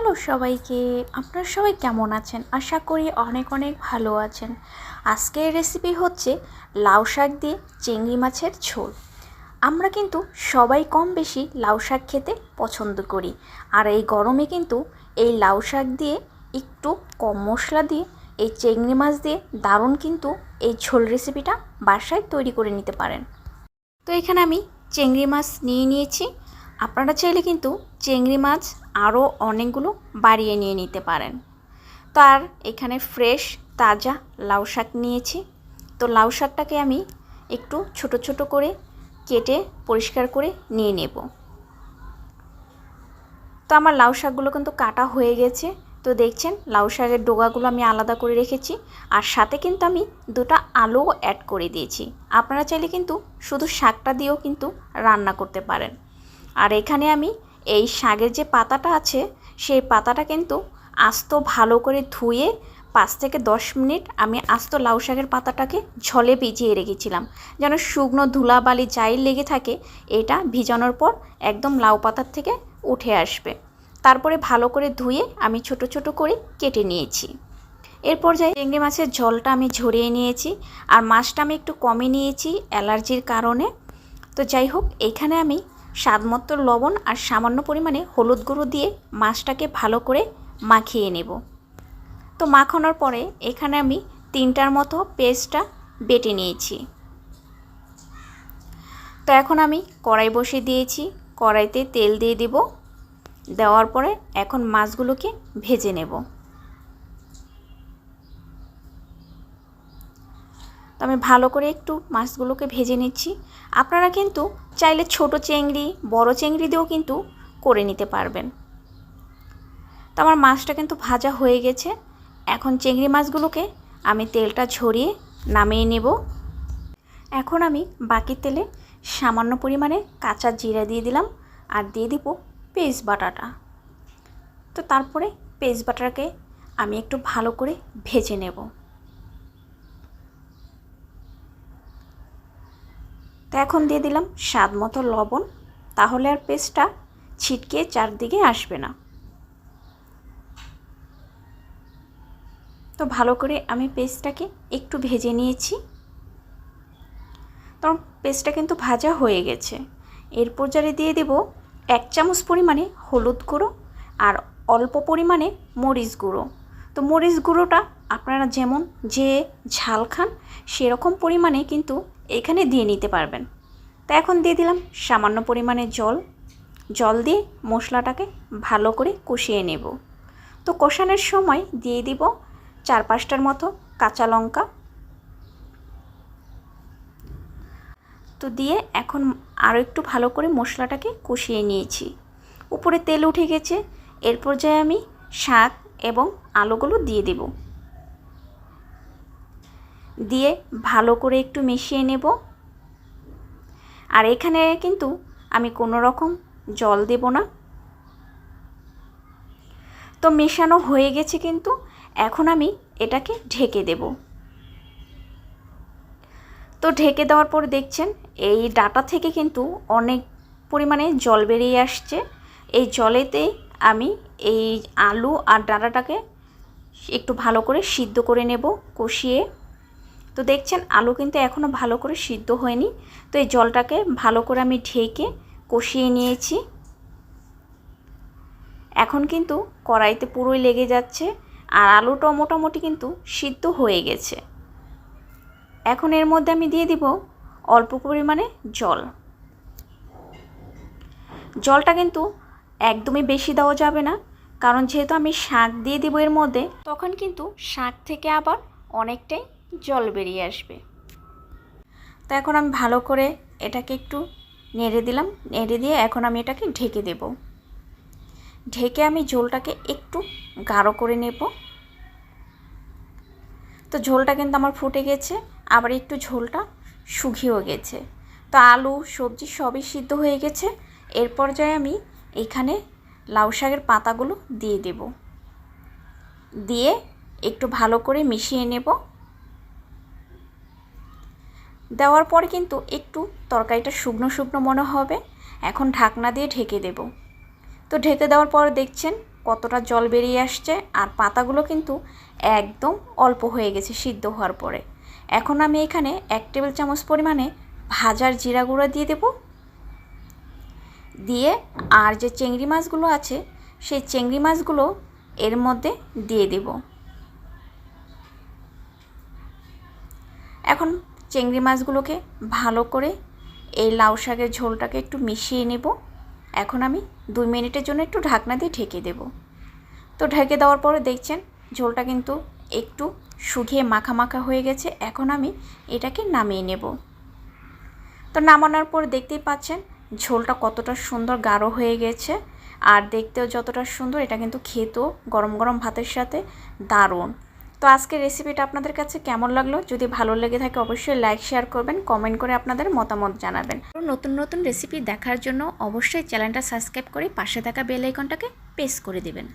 Hello সবাইকে, আপনারা সবাই কেমন আছেন? আশা করি অনেক অনেক ভালো আছেন। আজকের রেসিপি হচ্ছে লাউ শাক দিয়ে চিংড়ি মাছের ঝোল। আমরা কিন্তু সবাই কম বেশি লাউ শাক খেতে পছন্দ করি। আর এই গরমে কিন্তু এই লাউ শাক দিয়ে একটু কম মশলা দিয়ে, এই চিংড়ি মাছ দিয়ে দারুণ কিন্তু এই ঝোল রেসিপিটা বাসায় তৈরি করে নিতে পারেন। তো এখানে আমি চিংড়ি মাছ নিয়ে নিয়েছি। আপনারা চাইলে কিন্তু চিংড়ি মাছ আরও অনেকগুলো বাড়িয়ে নিয়ে নিতে পারেন। তো আর এখানে ফ্রেশ, তাজা লাউ শাক নিয়েছি। তো লাউ শাকটাকে আমি একটু ছোট ছোট করে কেটে পরিষ্কার করে নিয়ে নেব। তো আমার লাউ শাকগুলো কিন্তু কাটা হয়ে গেছে। তো দেখছেন, লাউ শাকের ডোগাগুলো আমি আলাদা করে রেখেছি। আর সাথে কিন্তু আমি দুটো আলুও অ্যাড করে দিয়েছি। আপনারা চাইলে কিন্তু শুধু শাকটা দিয়েও কিন্তু রান্না করতে পারেন। আর এখানে আমি এই শাকের যে পাতাটা আছে, সেই পাতাটা কিন্তু আস্ত ভালো করে ধুয়ে পাঁচ থেকে দশ মিনিট আমি আস্ত লাউ শাকের পাতাটাকে ঝলে ভিজিয়ে রেখেছিলাম। যেন শুকনো ধুলাবালি যাই লেগে থাকে, এটা ভিজানোর পর একদম লাউ পাতার থেকে উঠে আসবে। তারপরে ভালো করে ধুয়ে আমি ছোট ছোট করে কেটে নিয়েছি। এরপর যাই, চিংড়ি মাছের ঝোলটা আমি ঝরিয়ে নিয়েছি আর মাছটা আমি একটু কমে নিয়েছি অ্যালার্জির কারণে। তো যাই হোক, এখানে আমি স্বাদমতো লবণ আর সামান্য পরিমাণে হলুদ গুঁড়ো দিয়ে মাছটাকে ভালো করে মাখিয়ে নেব। তো মাখানোর পরে এখানে আমি তিনটার মতো পেস্টটা বেটে নিয়েছি। তো এখন আমি কড়াই বসিয়ে দিয়েছি। কড়াইতে তেল দিয়ে দেব। দেওয়ার পরে এখন মাছগুলোকে ভেজে নেব। তো আমি ভালো করে একটু মাছগুলোকে ভেজে নিচ্ছি। আপনারা কিন্তু চাইলে ছোট চেংড়ি, বড় চেংড়ি দিয়েও কিন্তু করে নিতে পারবেন। তো আমার মাছটা কিন্তু ভাজা হয়ে গেছে। এখন চিংড়ি মাছগুলোকে আমি তেলটা ঝরিয়ে নামিয়ে নেব। এখন আমি বাকি তেলে সামান্য পরিমাণে কাঁচা জিরা দিয়ে দিলাম আর দিয়ে দিব পেস্ট বাটাটা। তো তারপরে পেস্ট বাটাটাকে আমি একটু ভালো করে ভেজে নেব। এখন দিয়ে দিলাম স্বাদ মতো লবণ, তাহলে আর পেস্টটা ছিটকে চারদিকে আসবে না। তো ভালো করে আমি পেস্টটাকে একটু ভেজে নিয়েছি। তো পেস্টটা কিন্তু ভাজা হয়ে গেছে। এরপর যারে দিয়ে দেব এক চামচ পরিমাণে হলুদ গুঁড়ো আর অল্প পরিমাণে মরিচ গুঁড়ো। তো মরিচ গুঁড়োটা আপনারা যেমন যে ঝাল খান, সেরকম পরিমাণে কিন্তু এখানে দিয়ে নিতে পারবেন। তো এখন দিয়ে দিলাম সামান্য পরিমাণে জল। জল দিয়ে মশলাটাকে ভালো করে কষিয়ে নেব। তো কষানোর সময় দিয়ে দিব চার পাঁচটার মতো কাঁচা লঙ্কা। তো দিয়ে এখন আরও একটু ভালো করে মশলাটাকে কষিয়ে নিয়েছি। উপরে তেল উঠে গেছে। এর পর্যায়ে আমি শাক এবং আলুগুলো দিয়ে দেব। দিয়ে ভালো করে একটু মিশিয়ে নেব। আর এখানে কিন্তু আমি কোনো রকম জল দেব না। তো মেশানো হয়ে গেছে কিন্তু, এখন আমি এটাকে ঢেকে দেব। তো ঢেকে দেওয়ার পর দেখছেন, এই ডাটা থেকে কিন্তু অনেক পরিমাণে জল বেরিয়ে আসছে। এই জলেতে আমি এই আলু আর ডাটাটাকে একটু ভালো করে সিদ্ধ করে নেব, কষিয়ে। তো দেখছেন আলু কিন্তু এখনও ভালো করে সিদ্ধ হয়নি। তো এই জলটাকে ভালো করে আমি ঢেকে কষিয়ে নিয়েছি। এখন কিন্তু কড়াইতে পুরোই লেগে যাচ্ছে আর আলুটাও মোটামুটি কিন্তু সিদ্ধ হয়ে গেছে। এখন এর মধ্যে আমি দিয়ে দিব অল্প পরিমাণে জল। জলটা কিন্তু একদমই বেশি দেওয়া যাবে না, কারণ যেহেতু আমি শাক দিয়ে দিব এর মধ্যে, তখন কিন্তু শাক থেকে আবার অনেকটাই জল বেরিয়ে আসবে। তো এখন আমি ভালো করে এটাকে একটু নেড়ে দিলাম। নেড়ে দিয়ে এখন আমি এটাকে ঢেকে দেব। ঢেকে আমি ঝোলটাকে একটু গাঢ় করে নেব। তো ঝোলটা কিন্তু আমার ফুটে গেছে, আবার একটু ঝোলটা শুকিয়েও গেছে। তো আলু, সবজি সবই সিদ্ধ হয়ে গেছে। এর পর্যায়ে আমি এখানে লাউ শাকের পাতাগুলো দিয়ে দেব। দিয়ে একটু ভালো করে মিশিয়ে নেব। দেওয়ার পরে কিন্তু একটু তরকারিটা শুকনো শুকনো মনে হবে। এখন ঢাকনা দিয়ে ঢেকে দেব। তো ঢেকে দেওয়ার পর দেখছেন কতটা জল বেরিয়ে আসছে আর পাতাগুলো কিন্তু একদম অল্প হয়ে গেছে সিদ্ধ হওয়ার পরে। এখন আমি এখানে এক টেবিল চামচ পরিমাণে ভাজার জিরা গুঁড়ো দিয়ে দেব। দিয়ে আর যে চিংড়ি মাছগুলো আছে, সেই চিংড়ি মাছগুলো এর মধ্যে দিয়ে দেব। এখন চিংড়ি মাছগুলোকে ভালো করে এই লাউ শাকের ঝোলটাকে একটু মিশিয়ে নেব। এখন আমি দুই মিনিটের জন্য একটু ঢাকনা দিয়ে ঢেকে দেব। তো ঢেকে দেওয়ার পরে দেখছেন ঝোলটা কিন্তু একটু শুকিয়ে মাখা মাখা হয়ে গেছে। এখন আমি এটাকে নামিয়ে নেব। তো নামানোর পর দেখতেই পাচ্ছেন ঝোলটা কতটা সুন্দর গাঢ় হয়ে গেছে। আর দেখতেও যতটা সুন্দর, এটা কিন্তু খেতেও গরম গরম ভাতের সাথে দারুণ। তো আজকের রেসিপিটা আপনাদের কাছে কেমন লাগল? যদি ভালো লেগে থাকে, অবশ্যই লাইক শেয়ার করবেন কমেন্ট করে আপনাদের মতামত জানাবেন। নতুন নতুন রেসিপি দেখার জন্য অবশ্যই চ্যানেলটা সাবস্ক্রাইব করে পাশে থাকা বেল আইকনটাকে প্রেস করে দেবেন।